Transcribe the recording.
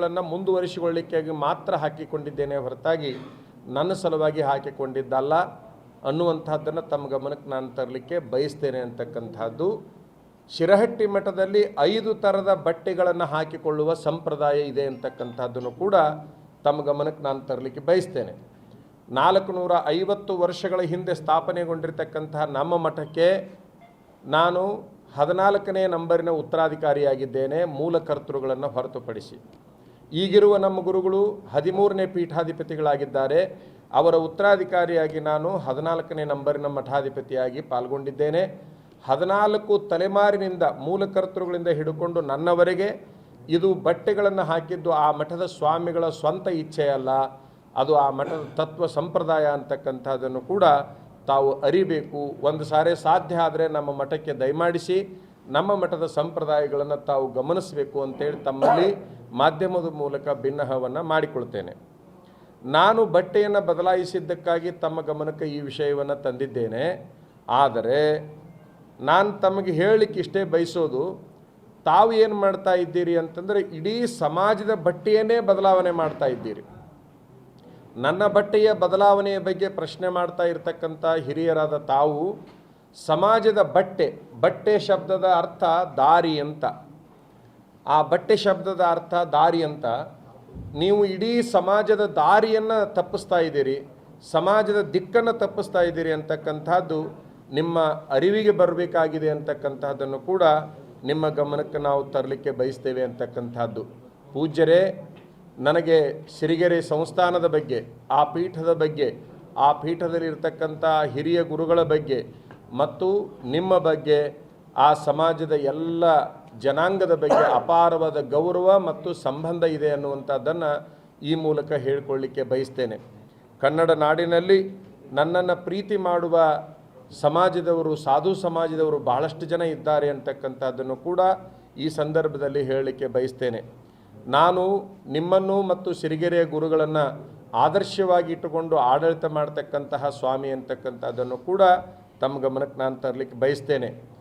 ಗಳನ್ನು ಮುಂದುವರಿಸಿಕೊಳ್ಳಿಕ್ಕಾಗಿ ಮಾತ್ರ ಹಾಕಿಕೊಂಡಿದ್ದೇನೆ ಹೊರತಾಗಿ ನನ್ನ ಸಲುವಾಗಿ ಹಾಕಿಕೊಂಡಿದ್ದಲ್ಲ ಅನ್ನುವಂಥದ್ದನ್ನು ತಮ್ಮ ಗಮನಕ್ಕೆ ನಾನು ತರಲಿಕ್ಕೆ ಬಯಸ್ತೇನೆ ಅಂತಕ್ಕಂಥದ್ದು. ಶಿರಹಟ್ಟಿ ಮಠದಲ್ಲಿ ಐದು ಥರದ ಬಟ್ಟೆಗಳನ್ನು ಹಾಕಿಕೊಳ್ಳುವ ಸಂಪ್ರದಾಯ ಇದೆ ಅಂತಕ್ಕಂಥದ್ದನ್ನು ಕೂಡ ತಮ್ಮ ಗಮನಕ್ಕೆ ನಾನು ತರಲಿಕ್ಕೆ ಬಯಸ್ತೇನೆ. ನಾಲ್ಕು ನೂರ ಐವತ್ತು ವರ್ಷಗಳ ಹಿಂದೆ ಸ್ಥಾಪನೆಗೊಂಡಿರತಕ್ಕಂತಹ ನಮ್ಮ ಮಠಕ್ಕೆ ನಾನು ಹದಿನಾಲ್ಕನೇ ನಂಬರಿನ ಉತ್ತರಾಧಿಕಾರಿಯಾಗಿದ್ದೇನೆ. ಮೂಲಕರ್ತೃಗಳನ್ನು ಹೊರತುಪಡಿಸಿ. ಈಗಿರುವ ನಮ್ಮ ಗುರುಗಳು ಹದಿಮೂರನೇ ಪೀಠಾಧಿಪತಿಗಳಾಗಿದ್ದಾರೆ. ಅವರ ಉತ್ತರಾಧಿಕಾರಿಯಾಗಿ ನಾನು ಹದಿನಾಲ್ಕನೇ ನಂಬರಿನ ಮಠಾಧಿಪತಿಯಾಗಿ ಪಾಲ್ಗೊಂಡಿದ್ದೇನೆ. ಹದಿನಾಲ್ಕು ತಲೆಮಾರಿನಿಂದ ಮೂಲಕರ್ತೃಗಳಿಂದ ಹಿಡ್ಕೊಂಡು ನನ್ನವರೆಗೆ ಇದು ಬಟ್ಟೆಗಳನ್ನು ಹಾಕಿದ್ದು ಆ ಮಠದ ಸ್ವಾಮಿಗಳ ಸ್ವಂತ ಇಚ್ಛೆಯಲ್ಲ ಅದು ಆ ಮಠದ ತತ್ವ ಸಂಪ್ರದಾಯ ಅಂತಕ್ಕಂಥದ್ದನ್ನು ಕೂಡ ತಾವು ಅರಿಬೇಕು. ಒಂದು ಸಾರಿ ಸಾಧ್ಯ ಆದರೆ ನಮ್ಮ ಮಠಕ್ಕೆ ದಯಮಾಡಿಸಿ, ನಮ್ಮ ಮಠದ ಸಂಪ್ರದಾಯಗಳನ್ನು ತಾವು ಗಮನಿಸಬೇಕು ಅಂತೇಳಿ ತಮ್ಮಲ್ಲಿ ಮಾಧ್ಯಮದ ಮೂಲಕ ಭಿನ್ನಹವನ್ನು ಮಾಡಿಕೊಳ್ತೇನೆ. ನಾನು ಬಟ್ಟೆಯನ್ನು ಬದಲಾಯಿಸಿದ್ದಕ್ಕಾಗಿ ತಮ್ಮ ಗಮನಕ್ಕೆ ಈ ವಿಷಯವನ್ನು ತಂದಿದ್ದೇನೆ. ಆದರೆ ನಾನು ತಮಗೆ ಹೇಳಲಿಕ್ಕೆ ಇಷ್ಟೇ ಬಯಸೋದು, ತಾವು ಏನು ಮಾಡ್ತಾ ಇದ್ದೀರಿ ಅಂತಂದರೆ ಇಡೀ ಸಮಾಜದ ಬಟ್ಟೆಯನ್ನೇ ಬದಲಾವಣೆ ಮಾಡ್ತಾ ಇದ್ದೀರಿ. ನನ್ನ ಬಟ್ಟೆಯ ಬದಲಾವಣೆಯ ಬಗ್ಗೆ ಪ್ರಶ್ನೆ ಮಾಡ್ತಾ ಇರತಕ್ಕಂಥ ಹಿರಿಯರಾದ ತಾವು, ಸಮಾಜದ ಬಟ್ಟೆ ಬಟ್ಟೆ ಶಬ್ದದ ಅರ್ಥ ದಾರಿ ಅಂತ. ಆ ಬಟ್ಟೆ ಶಬ್ದದ ಅರ್ಥ ದಾರಿ ಅಂತ. ನೀವು ಇಡೀ ಸಮಾಜದ ದಾರಿಯನ್ನು ತಪ್ಪಿಸ್ತಾ ಇದ್ದೀರಿ, ಸಮಾಜದ ದಿಕ್ಕನ್ನು ತಪ್ಪಿಸ್ತಾ ಇದ್ದೀರಿ ಅಂತಕ್ಕಂಥದ್ದು ನಿಮ್ಮ ಅರಿವಿಗೆ ಬರಬೇಕಾಗಿದೆ ಅಂತಕ್ಕಂಥದ್ದನ್ನು ಕೂಡ ನಿಮ್ಮ ಗಮನಕ್ಕೆ ನಾವು ತರಲಿಕ್ಕೆ ಬಯಸ್ತೇವೆ ಅಂತಕ್ಕಂಥದ್ದು. ಪೂಜ್ಯರೇ, ನನಗೆ ಸಿರಿಗೆರೆ ಸಂಸ್ಥಾನದ ಬಗ್ಗೆ, ಆ ಪೀಠದ ಬಗ್ಗೆ, ಆ ಪೀಠದಲ್ಲಿರ್ತಕ್ಕಂಥ ಹಿರಿಯ ಗುರುಗಳ ಬಗ್ಗೆ ಮತ್ತು ನಿಮ್ಮ ಬಗ್ಗೆ ಆ ಸಮಾಜದ ಎಲ್ಲ ಜನಾಂಗದ ಬಗ್ಗೆ ಅಪಾರವಾದ ಗೌರವ ಮತ್ತು ಸಂಬಂಧ ಇದೆ ಅನ್ನುವಂಥದ್ದನ್ನು ಈ ಮೂಲಕ ಹೇಳಿಕೊಳ್ಳಿಕ್ಕೆ ಬಯಸ್ತೇನೆ. ಕನ್ನಡ ನಾಡಿನಲ್ಲಿ ನನ್ನನ್ನು ಪ್ರೀತಿ ಮಾಡುವ ಸಮಾಜದವರು, ಸಾಧು ಸಮಾಜದವರು ಬಹಳಷ್ಟು ಜನ ಇದ್ದಾರೆ ಅಂತಕ್ಕಂಥದ್ದನ್ನು ಕೂಡ ಈ ಸಂದರ್ಭದಲ್ಲಿ ಹೇಳಲಿಕ್ಕೆ ಬಯಸ್ತೇನೆ. ನಾನು ನಿಮ್ಮನ್ನು ಮತ್ತು ಸಿರಿಗೆರೆಯ ಗುರುಗಳನ್ನು ಆದರ್ಶವಾಗಿ ಇಟ್ಟುಕೊಂಡು ಆಡಳಿತ ಮಾಡತಕ್ಕಂತಹ ಸ್ವಾಮಿ ಅಂತಕ್ಕಂಥದ್ದನ್ನು ಕೂಡ ತಮ್ಮ ಗಮನಕ್ಕೆ ನಾನು ತರಲಿಕ್ಕೆ ಬಯಸ್ತೇನೆ.